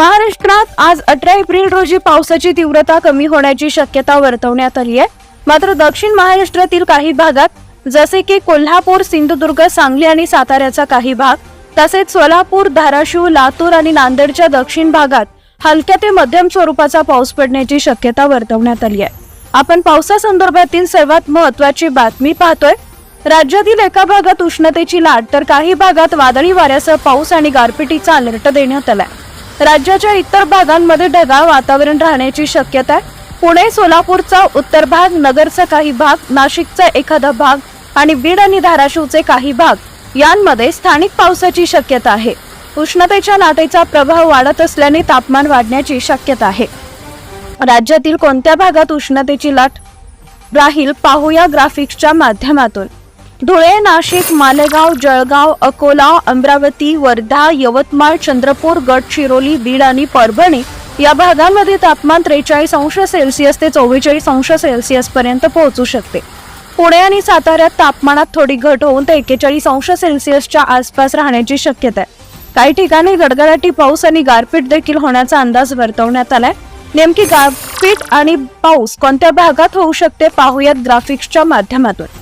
महाराष्ट्रात आज अठरा एप्रिल रोजी पावसाची तीव्रता कमी होण्याची शक्यता वर्तवण्यात आली आहे. मात्र दक्षिण महाराष्ट्रातील काही भागात जसे की कोल्हापूर सिंधुदुर्ग सांगली आणि साताऱ्याचा काही भाग तसेच सोलापूर धाराशिव लातूर आणि नांदेडच्या दक्षिण भागात हलक्या ते मध्यम स्वरूपाचा पाऊस पडण्याची शक्यता वर्तवण्यात आली आहे. आपण पावसासंदर्भातील सर्वात महत्वाची बातमी पाहतोय. राज्यातील एका भागात उष्णतेची लाट तर काही भागात वादळी वाऱ्यासह पाऊस आणि गारपिटीचा अलर्ट देण्यात आलाय. राज्याच्या इतर भागांमध्ये ढगाळ वातावरण राहण्याची शक्यता आहे. पुणे सोलापूरचा उत्तर भाग नगरचा काही भाग नाशिकचा एखादा भाग आणि बीड आणि धाराशिवचे काही भाग यांमध्ये स्थानिक पावसाची शक्यता आहे. उष्णतेच्या लाटेचा प्रभाव वाढत असल्याने तापमान वाढण्याची शक्यता आहे. राज्यातील कोणत्या भागात उष्णतेची लाट राहील पाहूया ग्राफिक्सच्या माध्यमातून. धुळे नाशिक मालेगाव जळगाव अकोला अमरावती वर्धा यवतमाळ चंद्रपूर गडचिरोली बीड आणि परभणी या भागांमध्ये तापमान त्रेचाळीस अंश सेल्सिअस ते चव्वेचाळीस अंश सेल्सिअस पर्यंत पोहोचू शकते. पुणे आणि साताऱ्यात तापमानात थोडी घट होऊन ते एकेचाळीस अंश सेल्सिअसच्या आसपास राहण्याची शक्यता आहे. काही ठिकाणी गडगडाटी पाऊस आणि गारपीट देखील होण्याचा अंदाज वर्तवण्यात आलाय. नेमकी गारपीट आणि पाऊस कोणत्या भागात होऊ शकते पाहूयात ग्राफिक्सच्या माध्यमातून.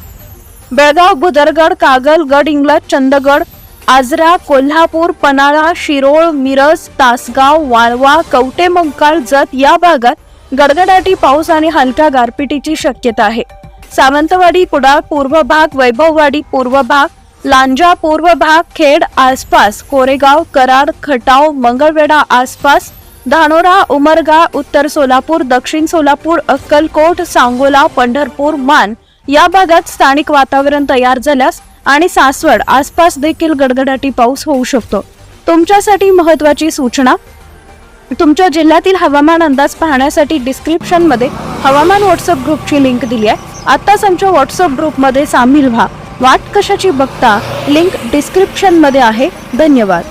बेळगाव भुदरगड कागल गड इंग्लज चंदगड आजरा कोल्हापूर पन्हाळा शिरोळ मिरज तासगाव वाळवा कवटे मंकाळ जत या भागात गडगडाटी पाऊस आणि हलक्या गारपिटीची शक्यता आहे. सावंतवाडी कुडाळ पूर्व भाग वैभववाडी पूर्व भाग लांजा पूर्व भाग खेड आसपास कोरेगाव कराड खटाव मंगळवेढा आसपास धानोरा उमरगा उत्तर सोलापूर दक्षिण सोलापूर अक्कलकोट सांगोला पंढरपूर मान या भागात स्थानिक वातावरण तयार झाल्यास आणि सासवड आसपास देखील गडगडाटी पाऊस होऊ शकतो. तुमच्यासाठी महत्वाची सूचना तुमच्या जिल्ह्यातील हवामान अंदाज पाहण्यासाठी डिस्क्रिप्शनमध्ये हवामान व्हॉट्सअप ग्रुपची लिंक दिली आहे. आत्ताच आमच्या व्हॉट्सअप ग्रुपमध्ये सामील व्हा. वाट कशाची बघता लिंक डिस्क्रिप्शनमध्ये आहे. धन्यवाद.